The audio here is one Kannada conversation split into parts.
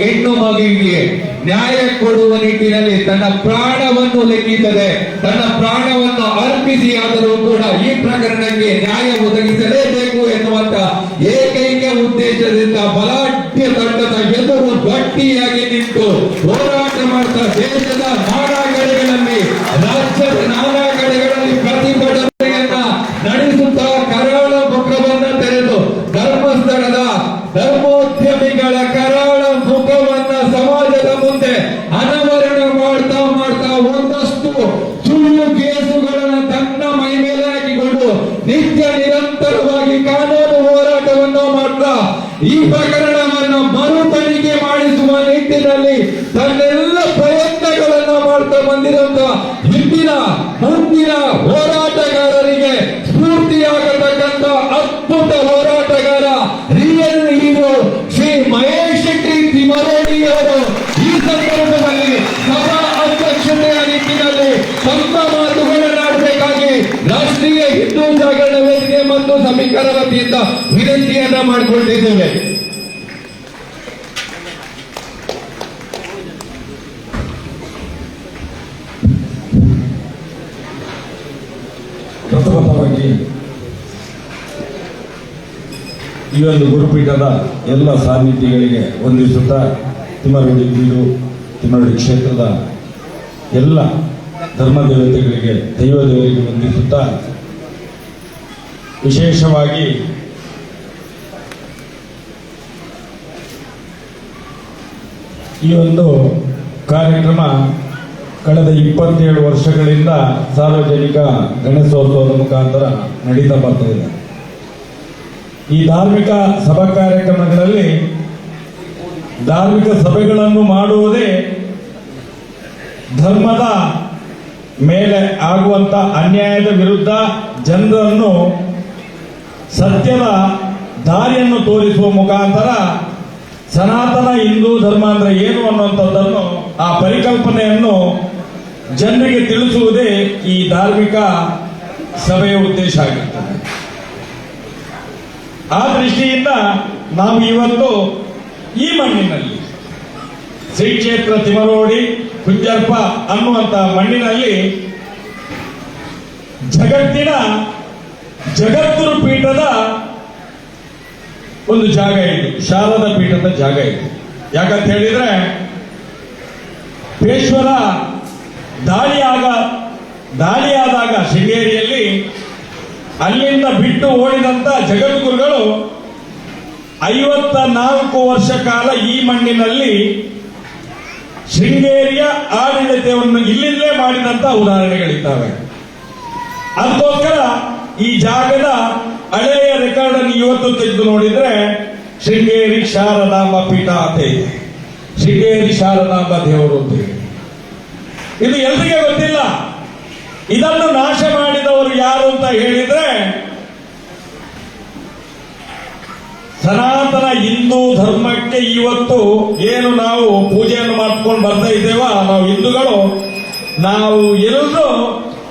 ಹೆಣ್ಣು ಮಗುವಿಗೆ ನ್ಯಾಯ ಕೊಡುವ ನಿಟ್ಟಿನಲ್ಲಿ ತನ್ನ ಪ್ರಾಣವನ್ನು ಲೆಕ್ಕಿಸದೆ, ತನ್ನ ಪ್ರಾಣವನ್ನು ಅರ್ಪಿಸಿ ಆದರೂ ಕೂಡ ಈ ಪ್ರಕರಣಕ್ಕೆ ನ್ಯಾಯ ಒದಗಿಸಲೇಬೇಕು ಎನ್ನುವಂತ ಏಕೈಕ ಉದ್ದೇಶದಿಂದ ಬಲಾಢ್ಯ ತಂಡದ ಎದುರು ಗಟ್ಟಿಯಾಗಿ ನಿಂತು ಹೋರಾಟ ಮಾಡ್ತಾ ದೇಶದ ನಾನಾ ಕಡೆಗಳಲ್ಲಿ ರಾಜ್ಯದ ನಾನಾ ಕಡೆಗಳಲ್ಲಿ ಪ್ರತಿಭಟನೆಯನ್ನ ನಡೆಸುತ್ತಾ ಕರಾಳ ಮುಖವನ್ನ ತೆರೆದು ಧರ್ಮಸ್ಥಳದ ಧರ್ಮೋದ್ಯಮಿಗಳ ಕರಾಳ ಮುಖವನ್ನ ಸಮಾಜದ ಮುಂದೆ ಅನಾವರಣ ಮಾಡ್ತಾ ಮಾಡ್ತಾ ಒಂದಷ್ಟು ಸುಳ್ಳು ಕೇಸುಗಳನ್ನ ತನ್ನ ಮೈ ಮೇಲೆ ಹಾಕಿಕೊಂಡು ನಿತ್ಯ ನಿರಂತರವಾಗಿ ಕಾನೂನು ಹೋರಾಟವನ್ನು ಮಾಡ್ತಾ ಈ ಪ್ರಕರಣವನ್ನು ಮರು ತನಿಖೆ ಮಾಡಿಸುವ ನಿಟ್ಟಿನಲ್ಲಿ ತನ್ನೆಲ್ಲ ಪ್ರಯತ್ನಗಳನ್ನ ಮಾಡ್ತಾ ಬಂದಿರುವಂತ ಹಿಂದಿನ ಮುಂದಿನ ಹೋರಾಟಗಾರರಿಗೆ ಸ್ಫೂರ್ತಿಯಾಗತಕ್ಕಂತ ಅದ್ಭುತ ಹೋರಾಟಗಾರ ರಿಯಲ್ ಹೀರೋ ಶ್ರೀ ಮಹೇಶ್ ಶೆಟ್ಟಿ ತಿಮರೋಡಿ ಅವರು ಈ ಸಂದರ್ಭದಲ್ಲಿ ಸಭಾ ಅಧ್ಯಕ್ಷತೆಯ ನಿಟ್ಟಿನಲ್ಲಿ ತಮ್ಮ ಮಾತುಗಳನ್ನಾಡಬೇಕಾಗಿ ರಾಷ್ಟ್ರೀಯ ಹಿಂದೂ ಜಾಗರಣ ವೇದಿಕೆ ಸಮೀಕರಣ ವತಿಯಿಂದ ವಿನಂತಿಯನ್ನ ಮಾಡಿಕೊಂಡಿದ್ದೇವೆ ಪ್ರಥಮವಾಗಿ ಈ ಒಂದು ಗುರುಪೀಠದ ಎಲ್ಲ ಸಾನ್ನಿಧ್ಯಗಳಿಗೆ ವಂದಿಸುತ್ತಾ ತಿಮ್ಮರಗುಡಿ ಬೀಡು ತಿಮ್ಮರಗುಡಿ ಕ್ಷೇತ್ರದ ಎಲ್ಲ ಧರ್ಮ ದೇವತೆಗಳಿಗೆ, ದೈವ ದೇವರಿಗೆ ವಂದಿಸುತ್ತಾ ವಿಶೇಷವಾಗಿ ಈ ಒಂದು ಕಾರ್ಯಕ್ರಮ ಕಳೆದ ಇಪ್ಪತ್ತೇಳು ವರ್ಷಗಳಿಂದ ಸಾರ್ವಜನಿಕ ಗಣೇಶೋತ್ಸವದ ಮುಖಾಂತರ ನಡೀತಾ ಬರ್ತಾ ಇದೆ. ಈ ಧಾರ್ಮಿಕ ಸಭಾ ಕಾರ್ಯಕ್ರಮಗಳಲ್ಲಿ ಧಾರ್ಮಿಕ ಸಭೆಗಳನ್ನು ಮಾಡುವುದೇ ಧರ್ಮದ ಮೇಲೆ ಆಗುವಂತ ಅನ್ಯಾಯದ ವಿರುದ್ಧ ಜನರನ್ನು ಸತ್ಯದ ದಾರಿಯನ್ನು ತೋರಿಸುವ ಮುಖಾಂತರ ಸನಾತನ ಹಿಂದೂ ಧರ್ಮ ಅಂದ್ರೆ ಏನು ಅನ್ನುವಂಥದ್ದನ್ನು ಆ ಪರಿಕಲ್ಪನೆಯನ್ನು ಜನರಿಗೆ ತಿಳಿಸುವುದೇ ಈ ಧಾರ್ಮಿಕ ಸಭೆಯ ಉದ್ದೇಶ ಆಗಿರ್ತದೆ. ಆ ದೃಷ್ಟಿಯಿಂದ ನಾವು ಇವತ್ತು ಈ ಮಣ್ಣಿನಲ್ಲಿ ಶ್ರೀ ಕ್ಷೇತ್ರ ತಿಮರೋಡಿ, ಕುಂಜರ್ಪ ಅನ್ನುವಂತ ಮಣ್ಣಿನಲ್ಲಿ ಜಗತ್ತಿನ ಜಗದ್ಗುರು ಪೀಠದ ಒಂದು ಜಾಗ ಇದು, ಶಾರದ ಪೀಠದ ಜಾಗ ಇದು. ಯಾಕಂತ ಹೇಳಿದ್ರೆ, ಪೇಶ್ವರ ದಾಳಿಯಾಗ, ದಾಳಿಯಾದಾಗ ಶೃಂಗೇರಿಯಲ್ಲಿ ಅಲ್ಲಿಂದ ಬಿಟ್ಟು ಓಡಿದಂತ ಜಗದ್ಗುರುಗಳು ಐವತ್ತ ನಾಲ್ಕು ವರ್ಷ ಕಾಲ ಈ ಮಣ್ಣಿನಲ್ಲಿ ಶೃಂಗೇರಿಯ ಆಡಳಿತವನ್ನು ಇಲ್ಲಿಂದಲೇ ಮಾಡಿದಂತ ಉದಾಹರಣೆಗಳಿದ್ದಾವೆ. ಅದಕ್ಕೋಸ್ಕರ ಈ ಜಾಗದ ಹಳೆಯ ರೆಕಾರ್ಡ್ ಅನ್ನು ಇವತ್ತು ತೆಗೆದು ನೋಡಿದ್ರೆ ಶೃಂಗೇರಿ ಶಾರದಾಂಬ ಪೀಠ ಅಂತ ಇದೆ. ಶೃಂಗೇರಿ ಶಾರದಾಂಬ ದೇವರು ಅಂತ ಇದೆ. ಇದು ಎಲ್ರಿಗೆ ಗೊತ್ತಿಲ್ಲ? ಇದನ್ನು ನಾಶ ಮಾಡಿದವರು ಯಾರು ಅಂತ ಹೇಳಿದ್ರೆ ಸನಾತನ ಹಿಂದೂ ಧರ್ಮಕ್ಕೆ ಇವತ್ತು ಏನು ನಾವು ಪೂಜೆಯನ್ನು ಮಾಡ್ಕೊಂಡು ಬರ್ತಾ ಇದ್ದೇವ? ನಾವು ಹಿಂದೂಗಳು, ನಾವು ಎಲ್ಲರೂ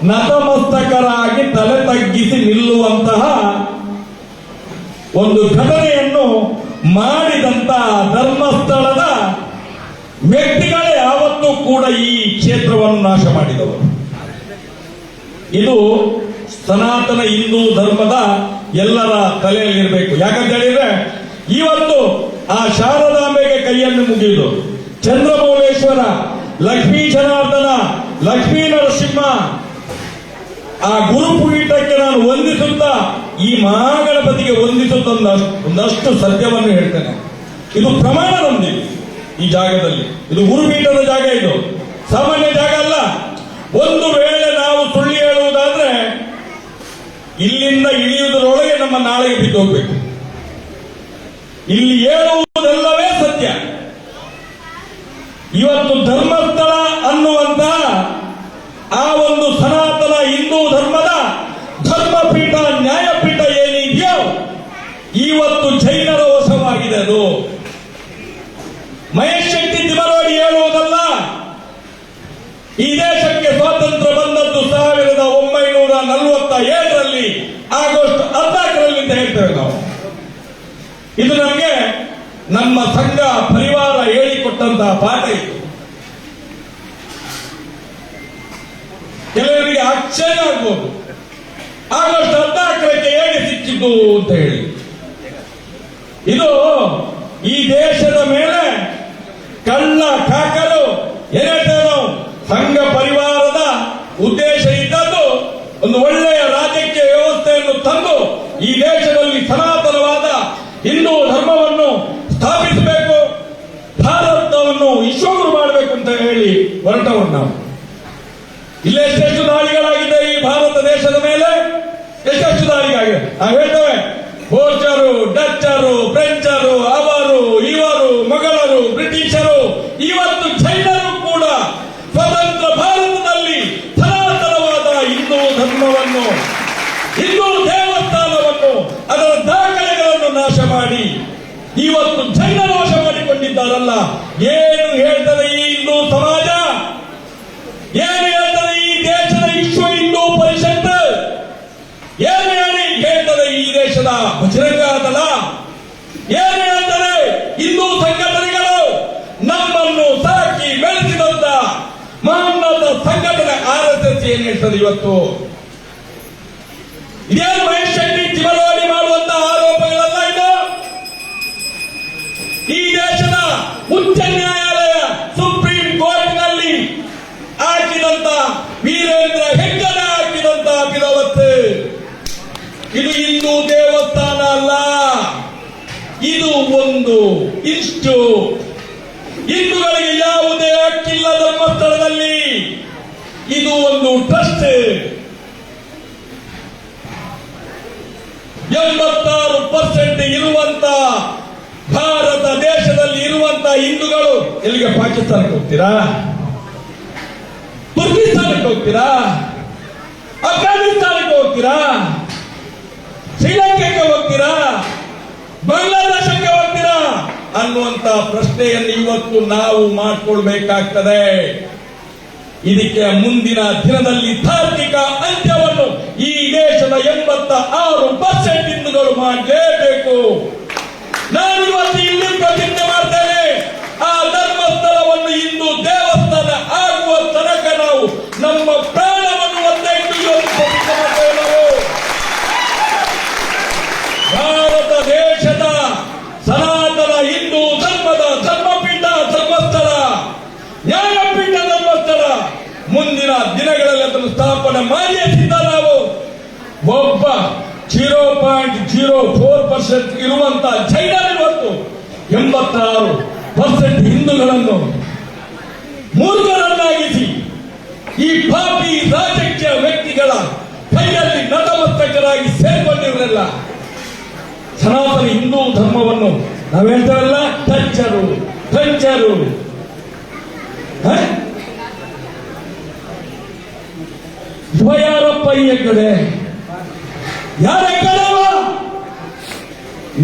ನತಮಸ್ತಕರಾಗಿ ತಲೆ ತಗ್ಗಿಸಿ ನಿಲ್ಲುವಂತಹ ಒಂದು ಘಟನೆಯನ್ನು ಮಾಡಿದಂತ ಧರ್ಮಸ್ಥಳದ ವ್ಯಕ್ತಿಗಳೇ ಯಾವತ್ತೂ ಕೂಡ ಈ ಕ್ಷೇತ್ರವನ್ನು ನಾಶ ಮಾಡಿದವರು. ಇದು ಸನಾತನ ಹಿಂದೂ ಧರ್ಮದ ಎಲ್ಲರ ತಲೆಯಲ್ಲಿರಬೇಕು. ಯಾಕಂತ ಹೇಳಿದ್ರೆ, ಇವತ್ತು ಆ ಶಾರದಾಂಬೆಗೆ ಕೈಯನ್ನು ಮುಗಿದು ಚಂದ್ರಮೌಳೇಶ್ವರ, ಲಕ್ಷ್ಮೀ ಜನಾರ್ದನ, ಲಕ್ಷ್ಮೀ ನರಸಿಂಹ ಆ ಗುರುಪೀಠಕ್ಕೆ ನಾನು ವಂದಿಸುತ್ತಾ, ಈ ಮಹಾಗಣಪತಿಗೆ ವಂದಿಸುತ್ತಾ ಒಂದಷ್ಟು ಸತ್ಯವನ್ನು ಹೇಳ್ತೇನೆ. ಇದು ಪ್ರಮಾಣ ನಮ್ದು ಈ ಜಾಗದಲ್ಲಿ. ಇದು ಗುರುಪೀಠದ ಜಾಗ ಇದು. ಸಾಮಾನ್ಯ ಜಾಗ ಅಲ್ಲ. ಒಂದು ವೇಳೆ ನಾವು ಸುಳ್ಳು ಹೇಳುವುದಾದ್ರೆ, ಇಲ್ಲಿಂದ ಇಳಿಯುವುದರೊಳಗೆ ನಮ್ಮ ನಾಳೆಗೆ ಬಿದ್ದು ಹೋಗ್ಬೇಕು ಇಲ್ಲಿ ಹೇಳುವುದೆಲ್ಲವೇ ಸತ್ಯ ಇವತ್ತು ಧರ್ಮಸ್ಥಳ ಅನ್ನುವಂತ ಆ ಒಂದು ಸನಾತನ ಹಿಂದೂ ಧರ್ಮದ ಧರ್ಮಪೀಠ ನ್ಯಾಯಪೀಠ ಏನಿದೆಯೋ ಇವತ್ತು ಜೈನರ ವಶವಾಗಿದೆ ಅದು ಮಹೇಶ್ ಶೆಟ್ಟಿ ತಿಮರೋಡಿ ಹೇಳುವುದಲ್ಲ ಈ ದೇಶಕ್ಕೆ ಸ್ವಾತಂತ್ರ್ಯ ಬಂದದ್ದು ಸಾವಿರದ ಒಂಬೈನೂರ ನಲವತ್ತ ಏಳರಲ್ಲಿ ಆಗಸ್ಟ್ ಹದಿನಾಲ್ಕರಲ್ಲಿ ಅಂತ ಹೇಳ್ತೇವೆ ನಾವು. ಇದು ನಮಗೆ ನಮ್ಮ ಸಂಘ ಪರಿವಾರ ಹೇಳಿಕೊಟ್ಟಂತಹ ಪಾಠ ಇದು. ಕೆಲವರಿಗೆ ಆಶ್ಚರ್ಯ ಆಗ್ಬೋದು. ಆಗಸ್ಟ್ ಹದಿನಾಲ್ಕರಕ್ಕೆ ಹೇಗೆ ಸಿಕ್ಕಿದ್ದು ಅಂತ ಹೇಳಿ. ಇದು ಈ ದೇಶದ ಮೇಲೆ ಕಳ್ಳ ಕಾಕರು ಎನೆಟರು ಸಂಘ ಇದ್ದದ್ದು ಒಂದು ಒಳ್ಳೆಯ ರಾಜಕೀಯ ವ್ಯವಸ್ಥೆಯನ್ನು ತಂದು ಈ ದೇಶದಲ್ಲಿ ಸನಾತನವಾದ ಹಿಂದೂ ಧರ್ಮವನ್ನು ಸ್ಥಾಪಿಸಬೇಕು, ಭಾರತವನ್ನು ವಿಶ್ವಗುರು ಮಾಡಬೇಕು ಅಂತ ಹೇಳಿ ಹೊರಟವರು ನಾವು. ಇಲ್ಲೇ ಎಷ್ಟೆಷ್ಟು ದಾಳಿಗಳಾಗಿದೆ ಈ ಭಾರತ ದೇಶದ ಮೇಲೆ? ಎಷ್ಟೆಷ್ಟು ದಾಳಿಗಾಗಿದೆ ನಾವು ಹೇಳ್ತೇವೆ ಪೋರ್ಚರು ಡಚ್ಚರು, ಫ್ರೆಂಚರು, ಅವರು, ಇವರು, ಮೊಘಲರು, ಬ್ರಿಟಿಷರು, ಇವತ್ತು ಚೈನರು ಕೂಡ ಸ್ವತಂತ್ರ ಭಾರತದಲ್ಲಿ ಸನಾತನವಾದ ಹಿಂದೂ ಧರ್ಮವನ್ನು ಹಿಂದೂ ದೇವಸ್ಥಾನವನ್ನು ಅದರ ದಾಖಲೆಗಳನ್ನು ನಾಶ ಮಾಡಿ. ಇವತ್ತು ಜೈನ ನಾಶ ಮಾಡಿಕೊಂಡಿದ್ದಾರಲ್ಲ, ಏನು ಹೇಳ್ತದೆ ಈ ಹಿಂದೂ ಸಮಾಜ? ಏನು ಹೇಳ್ತದೆ ಈ ದೇಶದ ವಿಶ್ವ ಹಿಂದೂ ಪರಿಷತ್ ಏನು ಹೇಳಿ ಹೇಳ್ತದೆ ಈ ದೇಶದ ಬಜರಂಗ ದಲ ಏನು ಹೇಳ್ತದೆ ಹಿಂದೂ ಸಂಘಟನೆಗಳು? ನಮ್ಮನ್ನು ಸಾಕಿ ಬೆಳೆಸಿದಂತ ಮಹೋನ್ನತ ಸಂಘಟನೆ ಆರ್ ಎಸ್ ಎಸ್ ಏನ್ ಹೇಳ್ತದೆ ಇವತ್ತು? ಇದೇನು ಇಷ್ಟು. ಹಿಂದೂಗಳಿಗೆ ಯಾವುದೇ ಹಕ್ಕಿಲ್ಲ ಧರ್ಮಸ್ಥಳದಲ್ಲಿ ಇದು ಒಂದು ಟ್ರಸ್ಟ್. ಎಂಬತ್ತಾರು ಪರ್ಸೆಂಟ್ ಇರುವಂತ ಭಾರತ ದೇಶದಲ್ಲಿ ಇರುವಂತ ಹಿಂದೂಗಳು ಎಲ್ಲಿಗೆ ಪಾಕಿಸ್ತಾನಕ್ಕೆ ಹೋಗ್ತೀರಾ? ತುರ್ಕಿಸ್ತಾನಕ್ಕೆ ಹೋಗ್ತೀರಾ? ಅಫ್ಘಾನಿಸ್ತಾನಕ್ಕೆ ಹೋಗ್ತೀರಾ? ಶ್ರೀಲಂಕೆಗೆ ಹೋಗ್ತೀರಾ? ಬಾಂಗ್ಲಾದೇಶಕ್ಕೆ ಅನ್ನುವಂತ ಪ್ರಶ್ನೆಯನ್ನು ಇವತ್ತು ನಾವು ಮಾಡಿಕೊಳ್ಬೇಕಾಗ್ತದೆ. ಇದಕ್ಕೆ ಮುಂದಿನ ದಿನದಲ್ಲಿ ತಾರ್ಕಿಕ ಅಂತ್ಯವನ್ನು ಈ ದೇಶದ ಎಂಬತ್ತ ಆರು ಪರ್ಸೆಂಟ್ ಹಿಂದೂಗಳು ಮಾಡಲೇಬೇಕು. ನಾನು ಇವತ್ತು ಇಲ್ಲಿ ಪ್ರತಿಜ್ಞೆ ಮಾಡ್ತೇನೆ, ಆ ಧರ್ಮಸ್ಥಳವನ್ನು ಇಂದು ದೇವಸ್ಥಾನ ಆಗುವ ತನಕ ನಾವು ನಮ್ಮ ಪ್ರಾಣವನ್ನು ಒಂದೇ ಇಟ್ಟು ಇವತ್ತು ಪ್ರತಿಜ್ಞೆ ಮಾಡ್ತೇವೆ ನಾವು ಭಾರತ ದೇಶದ ಸನಾತನ ಹಿಂದೂ ಧರ್ಮದ ಧರ್ಮಪೀಠ ಧರ್ಮಸ್ಥಳ ನ್ಯಾಯಪೀಠ ಧರ್ಮಸ್ಥಳ ಮುಂದಿನ ದಿನಗಳಲ್ಲಿ ಅದನ್ನು ಮಾಡಿಯೇ ನಾವು ಒಬ್ಬ zero point zero four percent ಇರುವಂತ ಚೈನಾದ ಇವತ್ತು ಎಂಬತ್ತಾರು ಪರ್ಸೆಂಟ್ ಹಿಂದೂಗಳನ್ನು ಮೂರ್ಖರನ್ನಾಗಿಸಿ ಈ ಪಾಪಿ ರಾಜಕೀಯ ವ್ಯಕ್ತಿಗಳ ಕೈಯಲ್ಲಿ ನತಮಸ್ತಕರಾಗಿ ಸೇರ್ಕೊಂಡಿರಲಿಲ್ಲ ಸನಾತನ ಹಿಂದೂ ಧರ್ಮವನ್ನು ನಾವು ಟಚ್ಚರು ಟಚ್ಚರು ಇವ ಈ ಯಾರ ಕಡೆವ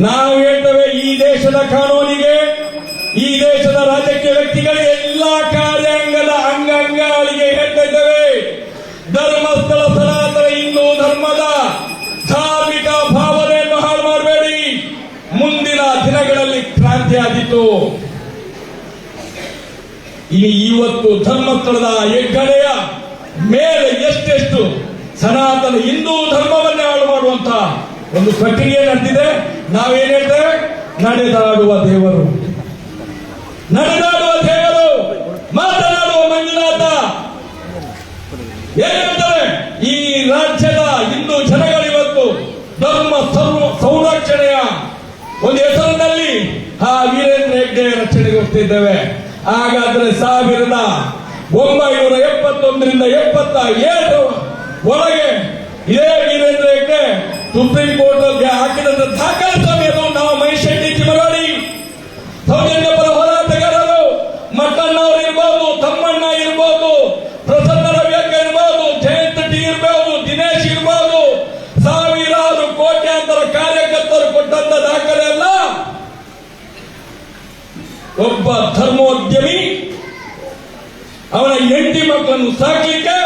ನಾವು ಹೇಳ್ತೇವೆ, ಈ ದೇಶದ ಕಾನೂನಿಗೆ, ಈ ದೇಶದ ರಾಜಕೀಯ ವ್ಯಕ್ತಿಗಳಿಗೆ ಎಲ್ಲಾ ಕಾರ್ಯಾಂಗದ ಅಂಗಾಂಗಗಳಿಗೆ ಹೇಳ್ತಾ ಇದ್ದೇವೆ. ಧರ್ಮಸ್ಥಳ ಸನಾತನ ಹಿಂದೂ ಧರ್ಮದ ಧಾರ್ಮಿಕ ಭಾವನೆಯನ್ನು ಹಾಳು ಮಾಡಬೇಡಿ. ಮುಂದಿನ ದಿನಗಳಲ್ಲಿ ಕ್ರಾಂತಿ ಆದಿತ್ತು ಇನ್ನು ಇವತ್ತು ಧರ್ಮಸ್ಥಳದ ಹೆಗ್ಗಡೆಯ ಮೇಲೆ ಎಷ್ಟೆಷ್ಟು ಸನಾತನ ಹಿಂದೂ ಧರ್ಮವನ್ನೇ ಹಾಳು ಮಾಡುವಂತ ಒಂದು ಪ್ರಕ್ರಿಯೆ ನಡೆದಿದೆ. ನಾವೇನ್ ಹೇಳ್ತೇವೆ? ನಡೆದಾಡುವ ದೇವರು. ನಡೆದಾಡುವ ದೇವರು ಮಾತನಾಡುವ ಮಂಜುನಾಥ. ಏನಂತಾರೆ ಈ ರಾಜ್ಯದ ಹಿಂದೂ ಜನಗಳಿವತ್ತು ಧರ್ಮ ಸಂರಕ್ಷಣೆಯ ಒಂದು ಹೆಸರಿನಲ್ಲಿ ಆ ವೀರೇಂದ್ರ ಹೆಗ್ಡೆ ರಕ್ಷಣೆಗೆ ಹೋಗ್ತಿದ್ದೇವೆ. ಹಾಗಾದ್ರೆ ಸಾವಿರದ ಒಂಬೈನೂರ ಎಪ್ಪತ್ತೊಂದರಿಂದ ಎಪ್ಪತ್ತ ಏಳು ಒಳಗೆ ಇದೇ ವೀರೇಂದ್ರ ಸುಪ್ರೀಂ ಕೋರ್ಟ್ ಅಲ್ಲಿ ಹಾಕಿದಂತ ದಾಖಲೆ ಸಮಯದ ನಾವು ಮಹೇಶ್ ಶೆಟ್ಟಿ ಚಿಮರಾಡಿ. ಸೌಜನ್ಯ ಪರ ಹೋರಾಟಗಾರರು ಮಟ್ಟಣ್ಣವ್ರು ಇರ್ಬೋದು, ತಮ್ಮಣ್ಣ ಇರ್ಬೋದು ಪ್ರಸನ್ನ ರವಿಯಕ್ಕ ಇರ್ಬೋದು, ಜಯಂತ್ ಟಿ ಇರ್ಬೋದು, ದಿನೇಶ್ ಇರ್ಬೋದು, ಸಾವಿರಾರು ಕೋಟ್ಯಾಂತರ ಕಾರ್ಯಕರ್ತರು ಕೊಟ್ಟಂತ ದಾಖಲೆ ಅಲ್ಲ. ಒಬ್ಬ ಧರ್ಮೋದ್ಯಮಿ ಅವನ ಹೆಂಡಿ ಮಕ್ಕಳನ್ನು ಸಾಕ್ಲಿಕ್ಕೆ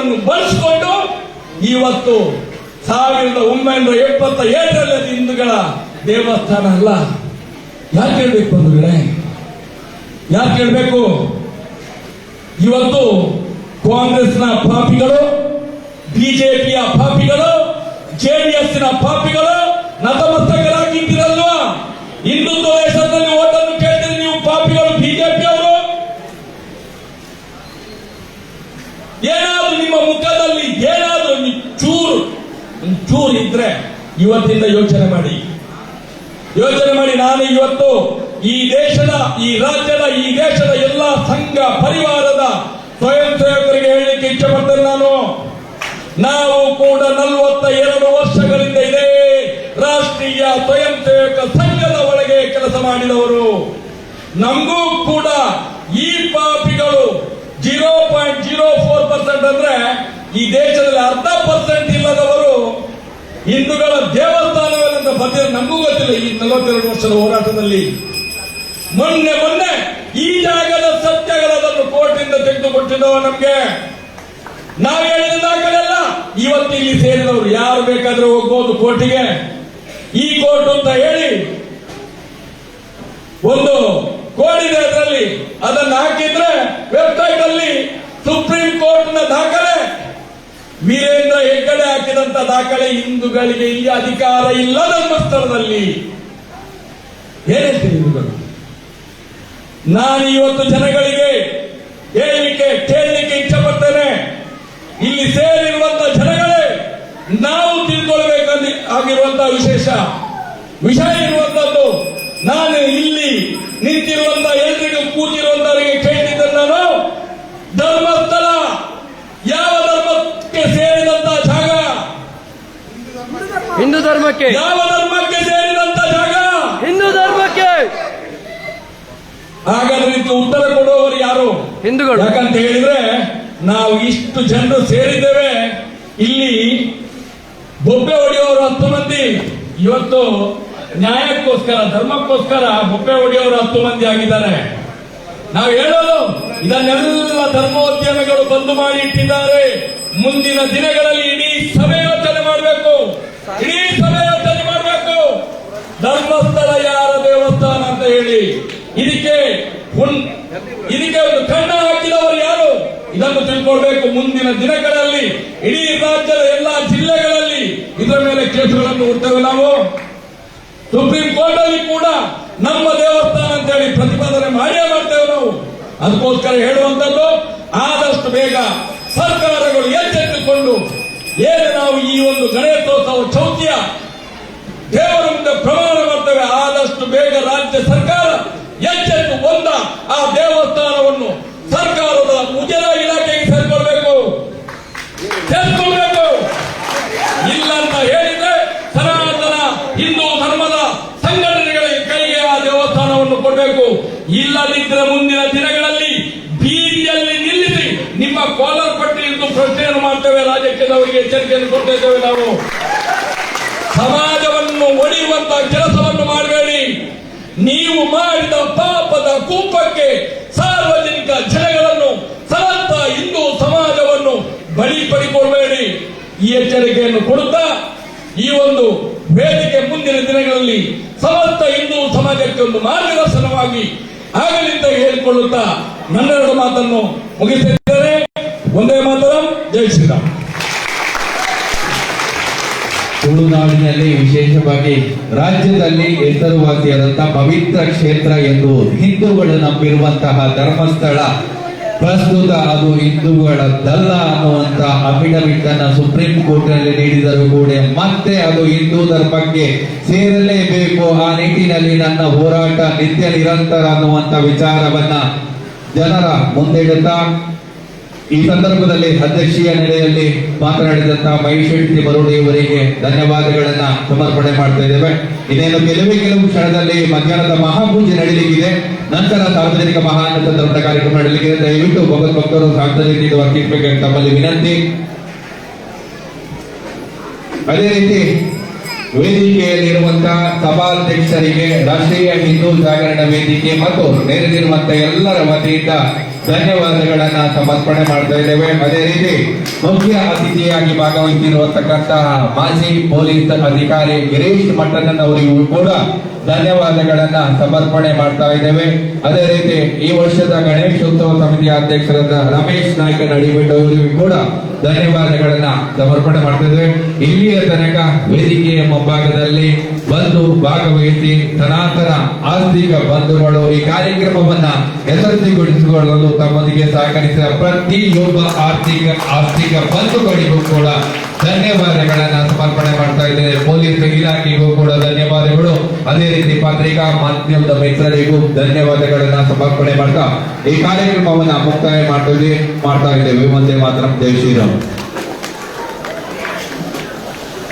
ಆಗ್ಲಿಕ್ಕೆ ಬಳಸಿಕೊಂಡು ಇವತ್ತು ಸಾವಿರದ ಒಂಬೈನೂರ ಎಪ್ಪತ್ತ ಏಳರಲ್ಲಿ ಹಿಂದೂಗಳ ದೇವಸ್ಥಾನ ಅಲ್ಲ. ಯಾಕೆ ಹೇಳ್ಬೇಕು ಬಂಧುಗಳೇ? ಯಾಕೆ ಹೇಳ್ಬೇಕು? ಇವತ್ತು ಕಾಂಗ್ರೆಸ್ನ ಪಾಪಿಗಳು, ಬಿಜೆಪಿಯ ಪಾಪಿಗಳು ಜೆಡಿಎಸ್ನ ಪಾಪಿಗಳು, ನತಮಸ್ತಕರಾಗಿದ್ದಿರಲ್ವಾ? ಹಿಂದುತ್ವ ಚೂರು ಇದ್ರೆ ಇವತ್ತಿಂದ ಯೋಚನೆ ಮಾಡಿ. ಯೋಚನೆ ಮಾಡಿ ನಾನು ಇವತ್ತು ಈ ದೇಶದ, ಈ ರಾಜ್ಯದ, ಈ ದೇಶದ ಎಲ್ಲ ಸಂಘ ಪರಿವಾರದ ಸ್ವಯಂ ಸೇವಕರಿಗೆ ಹೇಳಲಿಕ್ಕೆ ಇಚ್ಛೆ ಪಡ್ತೇನೆ ನಾನು. ನಾವು ಕೂಡ ನಲವತ್ತ ಎರಡು ವರ್ಷಗಳಿಂದ ಇದೇ ರಾಷ್ಟ್ರೀಯ ಸ್ವಯಂ ಸೇವಕ ಸಂಘದ ಒಳಗೆ ಕೆಲಸ ಮಾಡಿದವರು. ನಮಗೂ ಕೂಡ ಈ ಪಾಪಿಗಳು zero point zero four percent ಅಂದ್ರೆ ಈ ದೇಶದಲ್ಲಿ ಅರ್ಧ ಪರ್ಸೆಂಟ್ ಇಲ್ಲದವರು ಹಿಂದೂಗಳ ದೇವಸ್ಥಾನಗಳಿಂದ ಬರ್ತಿದ್ರೆ ನಮಗೂ ಗೊತ್ತಿಲ್ಲ ಈ ನಲವತ್ತೆರಡು ವರ್ಷದ ಹೋರಾಟದಲ್ಲಿ. ಮೊನ್ನೆ ಮೊನ್ನೆ ಈ ಜಾಗದ ಸತ್ಯಗಳನ್ನು ಕೋರ್ಟಿಂದ ತೆಗೆದುಕೊಟ್ಟಿದ್ದವ ನಮ್ಗೆ. ನಾವು ಹೇಳಿದ ದಾಖಲೆಲ್ಲ ಇವತ್ತು ಇಲ್ಲಿ ಸೇರಿದವರು ಯಾರು ಬೇಕಾದ್ರೆ ಹೋಗ್ಬೋದು ಕೋರ್ಟಿಗೆ. ಈ ಕೋರ್ಟ್ ಅಂತ ಹೇಳಿ ಒಂದು ಕೋಡಿದೆ ಅದರಲ್ಲಿ. ಅದನ್ನು ಹಾಕಿದ್ರೆ ವೆಬ್ಸೈಟ್ ಅಲ್ಲಿ ಸುಪ್ರೀಂ ಕೋರ್ಟ್ನ ದಾಖಲೆ ವೀರೇಂದ್ರ ಹೆಗ್ಗಡೆ ಹಾಕಿದಂತ ದಾಖಲೆ ಹಿಂದೂಗಳಿಗೆ ಇಲ್ಲಿ ಅಧಿಕಾರ ಇಲ್ಲ ನಮ್ಮ ಸ್ಥಳದಲ್ಲಿ ಹೇಳ್ತೀರಿ ಹಿಂದೂಗಳು? ನಾನು ಇವತ್ತು ಜನಗಳಿಗೆ ಹೇಳಲಿಕ್ಕೆ, ಕೇಳಲಿಕ್ಕೆ ಇಷ್ಟಪಡ್ತೇನೆ. ಇಲ್ಲಿ ಸೇರಿರುವಂತ ಜನಗಳೇ ನಾವು ತಿಳ್ಕೊಳ್ಬೇಕಂತ ಆಗಿರುವಂತಹ ವಿಶೇಷ. ವಿಷಯ ಇರುವಂತದ್ದು ನಾನು ಇಲ್ಲಿ ನಿಂತಿರುವಂತ ಎಲ್ರಿಗೂ ಕೂತಿರುವಂತವರಿಗೆ ಕೇಳಿದ್ದನ್ನು ನಾನು. ಧರ್ಮಸ್ಥಳ ಯಾವ ಧರ್ಮಕ್ಕೆ ಸೇರಿದಂತ ಜಾಗ ಹಿಂದೂ ಧರ್ಮಕ್ಕೆ. ಯಾವ ಧರ್ಮಕ್ಕೆ ಸೇರಿದಂತ ಜಾಗ? ಹಿಂದೂ ಧರ್ಮಕ್ಕೆ. ಹಾಗಾದ್ರೆ ಇದು ಉತ್ತರ ಕೊಡುವವರು ಯಾರು? ಹಿಂದೂಗಳು. ಯಾಕಂತ ಹೇಳಿದ್ರೆ ನಾವು ಇಷ್ಟು ಜನರು ಸೇರಿದ್ದೇವೆ. ಇಲ್ಲಿ ಬೊಬ್ಬೆ ಹೊಡೆಯೋರು ಹತ್ತು ಮಂದಿ. ಇವತ್ತು ನ್ಯಾಯಕ್ಕೋಸ್ಕರ ಧರ್ಮಕ್ಕೋಸ್ಕರ ಬೊಬ್ಬೆ ಹೊಡೆಯೋರು ಹತ್ತು ಮಂದಿ ಆಗಿದ್ದಾರೆ. ನಾವು ಹೇಳೋದು ಇದನ್ನೆಲ್ಲ ಧರ್ಮೋದ್ಯಮಿಗಳು ಬಂದು ಮಾಡಿ ಇಟ್ಟಿದ್ದಾರೆ. ಮುಂದಿನ ದಿನಗಳಲ್ಲಿ ಇಡೀ ಸಭೆ ಯೋಚನೆ ಮಾಡಬೇಕು. ಇಡೀ ಸಭೆ ಯೋಚನೆ ಮಾಡಬೇಕು ಧರ್ಮಸ್ಥಳ ಯಾರ ದೇವಸ್ಥಾನ ಅಂತ ಹೇಳಿ. ಇದಕ್ಕೆ ಇದಕ್ಕೆ ಒಂದು ಕಣ್ಣ ಹಾಕಿದವರು ಯಾರು? ಇದನ್ನು ತಿಳ್ಕೊಳ್ಬೇಕು ಮುಂದಿನ ದಿನಗಳಲ್ಲಿ. ಇಡೀ ರಾಜ್ಯದ ಎಲ್ಲಾ ಜಿಲ್ಲೆಗಳಲ್ಲಿ ಇದರ ಮೇಲೆ ಕೇಸುಗಳನ್ನು ಹುಡ್ತೇವೆ ನಾವು. ಸುಪ್ರೀಂ ಕೋರ್ಟ್ ಅಲ್ಲಿ ಕೂಡ ನಮ್ಮ ದೇವಸ್ಥಾನ ಅಂತ ಹೇಳಿ ಪ್ರತಿಪಾದನೆ ಮಾಡಿಯೇ ಮಾಡ್ತೇವೆ ನಾವು. ಅದಕ್ಕೋಸ್ಕರ ಹೇಳುವಂತದ್ದು ಆದಷ್ಟು ಬೇಗ ಸರ್ಕಾರಗಳು ಎಚ್ಚೆತ್ತುಕೊಂಡು ಏನು ನಾವು ಈ ಒಂದು ಗಣೇಶೋತ್ಸವ ಚೌತಿಯ ದೇವರ ಮುಂದೆ ಪ್ರಮಾಣ ಮಾಡ್ತೇವೆ, ಆದಷ್ಟು ಬೇಗ ರಾಜ್ಯ ಸರ್ಕಾರ ಎಚ್ಚೆತ್ತು ಒಂದ ಆ ದೇವಸ್ಥಾನವನ್ನು ಸರ್ಕಾರದ ಉಜರ ಇಲಾಖೆಗೆ ಸೇರ್ಕೊಳ್ಬೇಕು. ಸೇರ್ಕೊಳ್ಬೇಕು. ಇಲ್ಲ ಅಂತ ಹೇಳಿದ್ರೆ ಸನಾತನ ಹಿಂದೂ ಧರ್ಮದ ಸಂಘಟನೆಗಳಿಗೆ ಕೈಗೆ ಆ ದೇವಸ್ಥಾನವನ್ನು ಕೊಡಬೇಕು. ಇಲ್ಲದಿದ್ದರೆ ಮುಂದಿನ ದಿನಗಳಲ್ಲಿ ಬೀದಿಯಲ್ಲಿ ನಿಲ್ಲಿಸಿ ನಿಮ್ಮ ಕಾಲರ್ ಪಟ್ಟಿ ಎಂದು ಪ್ರಶ್ನೆಯನ್ನು ರಾಜ್ಯಕ್ಕೆ ಎಚ್ಚರಿಕೆಯನ್ನು ಕೊಡ್ತಾ ಇದ್ದೇವೆ ನಾವು. ಸಮಾಜವನ್ನು ಒಡೆಯುವಂತಹ ಕೆಲಸವನ್ನು ಮಾಡಬೇಡಿ. ನೀವು ಮಾಡಿದ ಪಾಪದ ಕೂಪಕ್ಕೆ ಸಾರ್ವಜನಿಕ ಜನಗಳನ್ನು ಸಮಂತ ಹಿಂದೂ ಸಮಾಜವನ್ನು ಬಲಿ ಪಡಿಕೊಳ್ಬೇಡಿ ಈ ಎಚ್ಚರಿಕೆಯನ್ನು ಕೊಡುತ್ತಾ, ಈ ಒಂದು ವೇದಿಕೆ ಮುಂದಿನ ದಿನಗಳಲ್ಲಿ ಸಮಸ್ತ ಹಿಂದೂ ಸಮಾಜಕ್ಕೆ ಒಂದು ಮಾರ್ಗದರ್ಶನವಾಗಿ ಆಗಲಿಂದ ಹೇಳಿಕೊಳ್ಳುತ್ತಾ ನನ್ನೆರಡು ಮಾತನ್ನು ಮುಗಿಸಿದ್ದೇನೆ ಒಂದೇ ಮಾತರಂ ಜೈ ಶ್ರೀರಾಮ್. ತುಳುನಾಡಿನಲ್ಲಿ ವಿಶೇಷವಾಗಿ ರಾಜ್ಯದಲ್ಲಿ ಹೆಸರುವಾಸಿಯಾದಂತಹ ಪವಿತ್ರ ಕ್ಷೇತ್ರ ಎಂದು ಹಿಂದೂಗಳು ನಂಬಿರುವಂತಹ ಧರ್ಮಸ್ಥಳ. ಪ್ರಸ್ತುತ ಅದು ಹಿಂದೂಗಳದ್ದಲ್ಲ ಅನ್ನುವಂತ ಅಫಿಡವಿಟ್ ಅನ್ನ ಸುಪ್ರೀಂ ಕೋರ್ಟ್ನಲ್ಲಿ ನೀಡಿದರೂ ಕೂಡ ಮತ್ತೆ ಅದು ಹಿಂದೂ ಧರ್ಮಕ್ಕೆ ಸೇರಲೇಬೇಕು. ಆ ನಿಟ್ಟಿನಲ್ಲಿ ನನ್ನ ಹೋರಾಟ ನಿತ್ಯ ನಿರಂತರ ಅನ್ನುವಂತ ವಿಚಾರವನ್ನ ಜನರ ಮುಂದಿಡುತ್ತಾ ಈ ಸಂದರ್ಭದಲ್ಲಿ ಅಧ್ಯಕ್ಷೀಯ ನೆಲೆಯಲ್ಲಿ ಮಾತನಾಡಿದಂತಹ ಮೈಶೆಟ್ಟಿ ಮರುಡಿಯವರಿಗೆ ಧನ್ಯವಾದಗಳನ್ನ ಸಮರ್ಪಣೆ ಮಾಡ್ತಾ ಇದ್ದೇವೆ. ಇದೇನು ಕೆಲವೇ ಕೆಲವು ಕ್ಷಣದಲ್ಲಿ ಮಧ್ಯಾಹ್ನದ ಮಹಾಪೂಜೆ ನಡೀಲಿಕ್ಕಿದೆ. ನಂತರ ಸಾರ್ವಜನಿಕ ಮಹಾನಂದ ಕಾರ್ಯಕ್ರಮ ನಡೀಲಿಕ್ಕಿದೆ. ದಯವಿಟ್ಟು ಭಗವತ್ ಭಕ್ತರು ಸಾರ್ವಜನಿಕ ವರ್ತಿಸಬೇಕೆಂದು ತಮ್ಮಲ್ಲಿ ವಿನಂತಿ. ಅದೇ ರೀತಿ ವೇದಿಕೆಯಲ್ಲಿರುವಂತಹ ಸಭಾಧ್ಯಕ್ಷರಿಗೆ ರಾಷ್ಟ್ರೀಯ ಹಿಂದೂ ಜಾಗರಣ ವೇದಿಕೆ ಮತ್ತು ನೆರೆದಿರುವಂತಹ ಎಲ್ಲರ ವತಿಯಿಂದ ಧನ್ಯವಾದಗಳನ್ನ ಸಮರ್ಪಣೆ ಮಾಡ್ತಾ ಇದ್ದೇವೆ. ಅದೇ ರೀತಿ ಮುಖ್ಯ ಅತಿಥಿಯಾಗಿ ಭಾಗವಹಿಸಿರುವಂತಕ್ಕಂತಹ ಮಾಜಿ ಪೊಲೀಸ್ ಅಧಿಕಾರಿ ಗಿರೀಶ್ ಮಟ್ಟಣ್ಣನವರಿಗೂ ಕೂಡ ಧನ್ಯವಾದಗಳನ್ನ ಸಮರ್ಪಣೆ ಮಾಡ್ತಾ ಇದ್ದೇವೆ. ಅದೇ ರೀತಿ ಈ ವರ್ಷದ ಗಣೇಶೋತ್ಸವ ಸಮಿತಿ ಅಧ್ಯಕ್ಷರಾದ ರಮೇಶ್ ನಾಯ್ಕ ನಡಿಬಿಟ್ಟವರಿಗೂ ಕೂಡ ಧನ್ಯವಾದಗಳನ್ನ ಸಮರ್ಪಣೆ ಮಾಡ್ತಾ ಇದ್ದೇವೆ. ಇಲ್ಲಿಯ ತನಕ ವೇದಿಕೆಯ ಮುಂಭಾಗದಲ್ಲಿ ಬಂದು ಭಾಗವಹಿಸಿ ಸನಾತನ ಆಸ್ತಿಕ ಬಂಧುಗಳು ಈ ಕಾರ್ಯಕ್ರಮವನ್ನ ಯಶಸ್ವಿಗೊಳಿಸಿಕೊಳ್ಳಲು ತಮ್ಮೊಂದಿಗೆ ಸಹಕರಿಸಿದ ಪ್ರತಿಯೊಬ್ಬ ಆರ್ಥಿಕ, ಆಸ್ತಿಕ ಬಂಧುಗಳಿಗೂ ಕೂಡ ಧನ್ಯವಾದಗಳನ್ನ ಸಮರ್ಪಣೆ ಮಾಡ್ತಾ ಇದ್ದೇನೆ. ಪೊಲೀಸ್ ಇಲಾಖೆಗೂ ಕೂಡ ಧನ್ಯವಾದಗಳು. ಅದೇ ರೀತಿ ಪತ್ರಿಕಾ ಮಾಧ್ಯಮದ ಮಿತ್ರರಿಗೂ ಧನ್ಯವಾದಗಳನ್ನ ಸಮರ್ಪಣೆ ಮಾಡ್ತಾ ಈ ಕಾರ್ಯಕ್ರಮವನ್ನ ಮುಕ್ತಾಯ ಮಾಡ್ತೀವಿ ಮಾಡ್ತಾ ಇದ್ದೇವೆ. ಮಾತ್ರ ಜೈ ಶ್ರೀರಾಮ್